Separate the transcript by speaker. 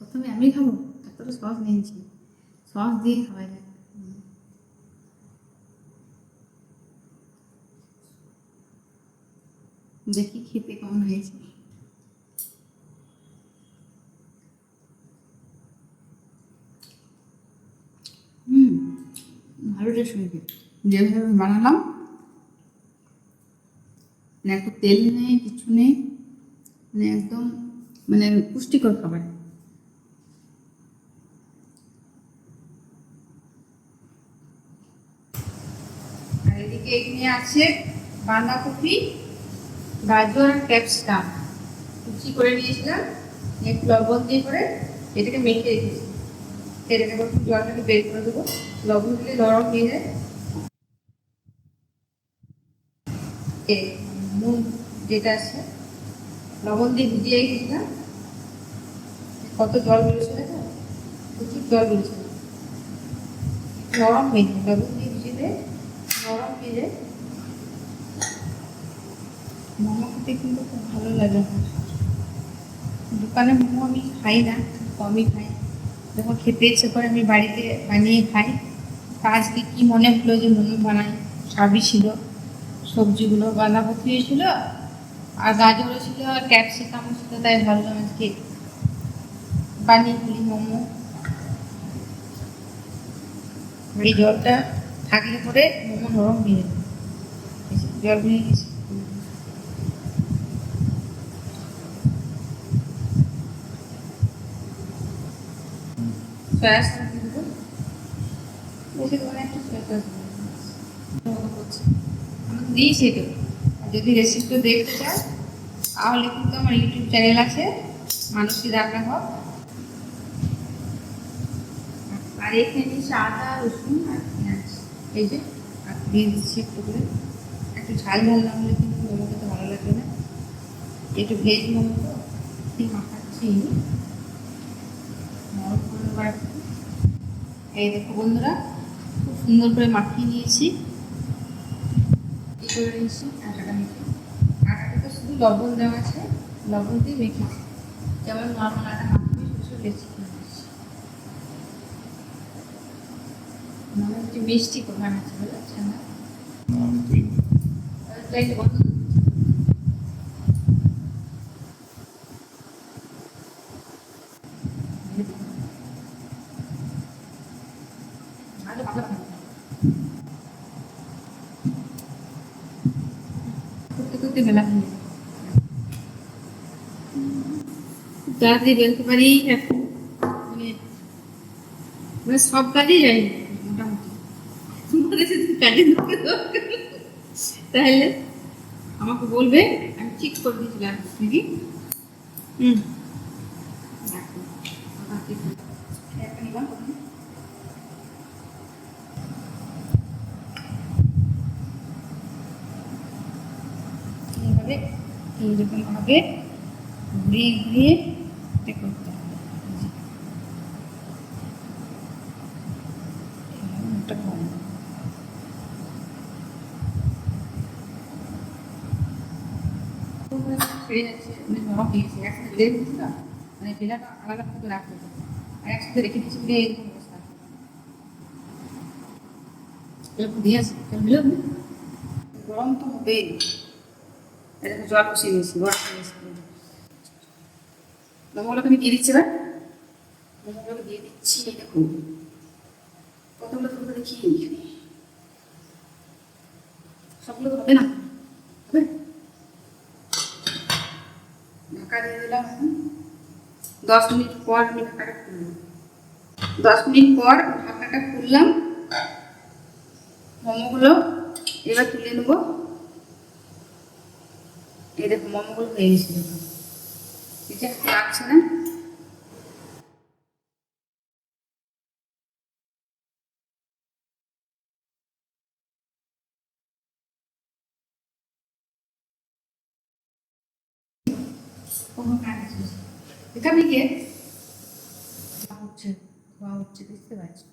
Speaker 1: প্রথমে আমি খাব এতটা সস নিয়েছি। সস দিয়ে খাওয়া যায়। দেখি খেতে কেমন হয়েছে। হুম, ভালো টেস্ট হয়েছে। যেভাবে বানালাম মানে এত তেল নেই, কিছু নেই মানে একদম মানে পুষ্টিকর খাবার আর এদিকে এখানে আছে বাঁধাকপি, গাজর আর ক্যাপসিকাম কুচি করে নিয়েছিলাম একটু লবণ দিয়ে করে এটাকে মেখে রেখেছি। এটাকে একটু জলটাকে বের করে দেবো। লবণ দিলে নরম হয়ে যায়। নুন যেটা আছে, লবণ দিয়ে ভিজিয়ে রেখেছিলাম। কত জল বেরোচ্ছে দেখো, প্রচুর জল বেরোচ্ছে। নরম মেখে লবণ দিয়ে ভিজিয়ে দেয় হয়ে যায় মোমো খেতে কিন্তু খুব ভালো লাগে। দোকানে মোমো আমি খাই না, কমই খাই। যখন খেতে ইচ্ছে করে আমি বাড়িতে বানিয়ে খাই। তা আজকে কি মনে হলো যে মোমো বানাই? সবই ছিল। সবজিগুলো বাঁধাকপি ছিল আর গাজরও ছিল আর ক্যাপসিকামও ছিল, তাই ভাবলাম আজকে বানিয়ে ফেলি মোমো। এই জলটা থাকলে পরে মোমো নরম যাবে জল ভেঙে গেছে। দিয়েছি যদি রেসিপিটা দেখতে চাও, তাহলে কিন্তু আমার ইউটিউব চ্যানেল আছে, মানসী হোক আর এখানে আদা রসুন আর পেঁয়াজ। এই যে দিয়ে দিচ্ছি একটু করে। একটু ঝাল ঝাল না হলে কিন্তু মোমো খেতে ভালো লাগবে না। একটু ভেজ মোমো তো ঠিক মাখাচ্ছি। একটু। এই দেখো বন্ধুরা, খুব সুন্দর করে মাখিয়ে নিয়েছি। করে নিয়েছি আটাটা মেখে। শুধু লবণ দেওয়া আছে, লবণ দিয়ে মেখেছি। যেমন নর্মাল আটা মাখবি শুধু লেচি নিয়েছি মনে হচ্ছে মিষ্টি কোথায় আছে বুঝতে পারছেন না লাইটে বন্ধ করে দিচ্ছি। আগে ভালো করে করতে করতে বেলা হয়ে যায়। তাড়াতাড়ি বেলতে পারি এখন মানে মানে সব কাজই জানি না, মোটামুটি তোমাদের যদি কাজে ঢুকে তাহলে আমাকে বলবে আমি ঠিক করে দিয়েছিলাম দিদি হুম রাখো। আবার দেখো। একটা নিলাম প্রথমে। এইভাবে এইরকম ভাবে ঘুরিয়ে ঘুরিয়ে এটা করতে হবে এই যে। এইভাবে মুখটা কম ছেড়ে যাচ্ছে একসাথে না রেখে দিচ্ছি গরম তো হবেই এটা জল দিয়েছি গরম মোমোগুলোকে আমি দিয়ে দিচ্ছি এবার মোমোগুলোকে দিয়ে দিচ্ছি দেখুন কতগুলো তোমাকে দেখি সবগুলো তো হবে না হবে ঢাকা দিয়ে দিলাম দশ মিনিট পর আমি ঢাকাটা খুললাম। দশ মিনিট পর ঢাকাটা খুললাম। মোমোগুলো এবার তুলে নেব। এই দেখো, মোমোগুলো হয়ে গেছে। দেখো এই লাগছে না। কোনো কাজ এটা আমি হচ্ছে বুঝতে পারছি।